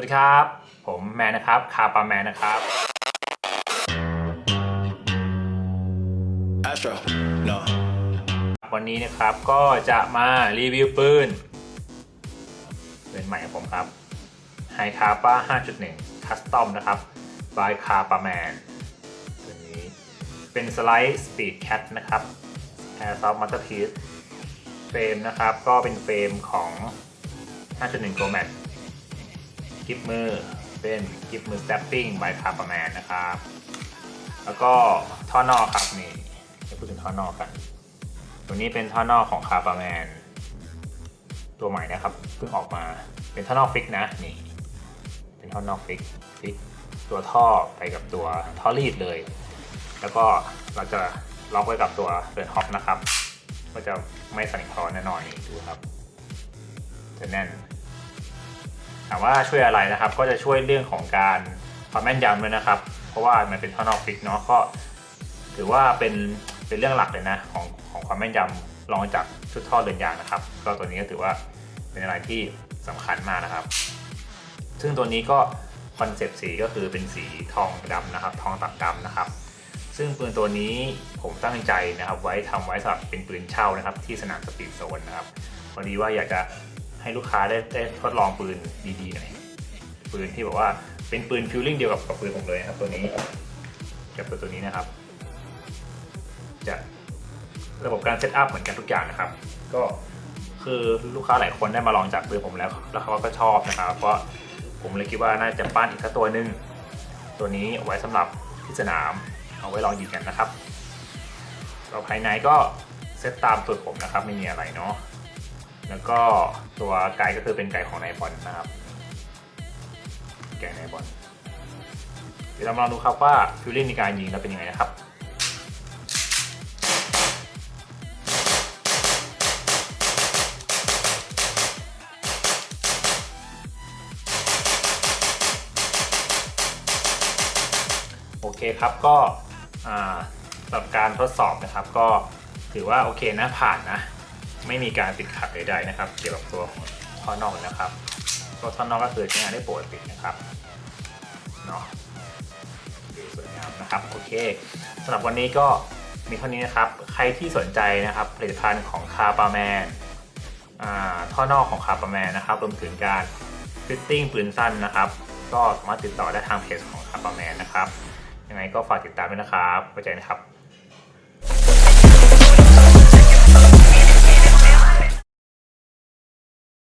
วัสดีครับ ผมแมนนะครับ คาปาแมนนะครับ Astro, no. วันนี้นะครับก็จะมารีวิวปืนปืนใหม่ของผมครับ h i c a p a 5.1 Custom นะครับ by c a p a Man ตัวนี้เป็น Slide Speed Cat นะครับ Airsoft Masterpiece เฟรมนะครับ ก็เป็นเฟรมของ 5.1 Pro Max กิฟมือเป็นกิฟมือ Stepping by c a p a Man นะครับ แล้วก็ท่อนอกครับนี่จะพูดถึงท่อนอกกัน ตัวนี้เป็นท่อนอกของคาปาแมนตัวใหม่นะครับเพิ่งออกมาเป็นท่อนอกฟิกนะนี่ เป็นท่อนอกฟิกฟิกตัวท่อไปกับตัวท่อรีดเลย แล้วก็เราจะล็อกไว้กับตัวเปิดฮอปนะครับ ก็จะไม่สั่นคลอนแน่นอนนี่ดูครับจะแน่น ถามว่าช่วยอะไรนะครับ ก็จะช่วยเรื่องของการความแม่นยำด้วยนะครับ เพราะว่ามันเป็นท่อนอกฟิกเนาะก็ ถือว่าเป็นเป็นเรื่องหลักเลยนะของของความแม่นยำรองจากชุดท่อเดินยางนะครับ ก็ตัวนี้ก็ถือว่าเป็นอะไรที่สำคัญมากนะครับ ซึ่งตัวนี้ก็คอนเซปต์สีก็คือเป็นสีทองดำนะครับ ทองตัดดำนะครับ ซึ่งปืนตัวนี้ผมตั้งใจนะครับ ไว้ทำไว้สำหรับเป็นปืนเช่านะครับ ที่สนามสปีดโซนนะครับพอดีว่าอยากจะ ให้ลูกค้าได้ได้ทดลองปืนดีๆหน่อยปืนที่แบบว่าเป็นปืนฟิลลิ่งเดียวกับกับปืนผมเลยครับ ตัวนี้กับตัวตัวนี้นะครับ จะระบบการเซตอัพเหมือนกันทุกอย่างนะครับ ก็คือลูกค้าหลายคนได้มาลองจากปืนผมแล้ว แล้วเขาก็ชอบนะครับเพราะผมเลยคิดว่าน่าจะปั้นอีกตัวหนึ่งตัวนี้ไว้สำหรับที่สนามเอาไว้ลองยิงกันนะครับเราภายในก็เซตตามตัวผมนะครับไม่มีอะไรเนาะ แล้วก็ตัวไกด์ก็คือเป็นไกด์ของนายบอลนะครับ ไกด์นายบอลเดี๋ยวเรามาลองดูครับว่าฟิลลิ่งในการยิงแล้วเป็นยังไงนะครับโอเคครับก็สำหรับการทดสอบนะครับ ก็ถือว่าโอเคนะผ่านนะ ไม่มีการติดขัดใดๆนะครับ เกี่ยวกับตัวของท่อนอกนะครับตัวท่อนอกก็คือใช้งานได้ปกตินะครับเนาะสวยงามนะครับโอเคสำหรับวันนี้ก็มีเท่านี้นะครับ ใครที่สนใจนะครับผลิตภัณฑ์ของคาปาแมนท่อนอกของคาปาแมนนะครับรวมถึงการฟิตติ้งปืนสั้นนะครับ ก็สามารถติดต่อได้ทางเพจของคาปาแมนนะครับยังไงก็ฝากติดตามด้วยนะครับไว้เจอกันนะครับ